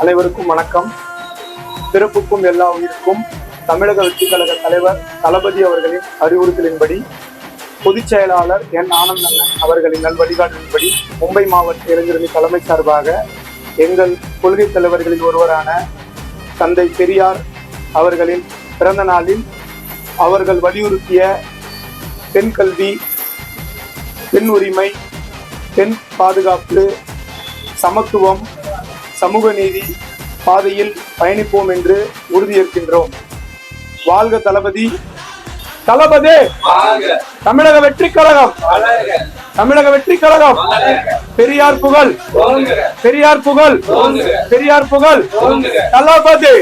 அனைவருக்கும் வணக்கம். பிறப்புக்கும் எல்லா உயிருக்கும் தமிழக வெற்றி கழக தலைவர் தளபதி அவர்களின் அறிவுறுத்தலின்படி பொதுச் செயலாளர் என் ஆனந்தண்ணன் அவர்களின் நல் வழிகாட்டின்படி மும்பை மாவட்ட இளைஞரணி தலைமை சார்பாக எங்கள் கொள்கை தலைவர்களில் ஒருவரான தந்தை பெரியார் அவர்களின் பிறந்த நாளில் அவர்கள் வலியுறுத்திய பெண் கல்வி பெண் உரிமை பெண் பாதுகாப்பு சமத்துவம் சமூக நீதி பாதையில் பயணிப்போம் என்று உறுதியேற்கின்றோம். வாழ்க தளபதி. தளபதி! தமிழக வெற்றி கழகம்! தமிழக வெற்றி கழகம்! பெரியார் புகழ்! பெரியார் புகழ்! பெரியார் புகழ்! தளபதி!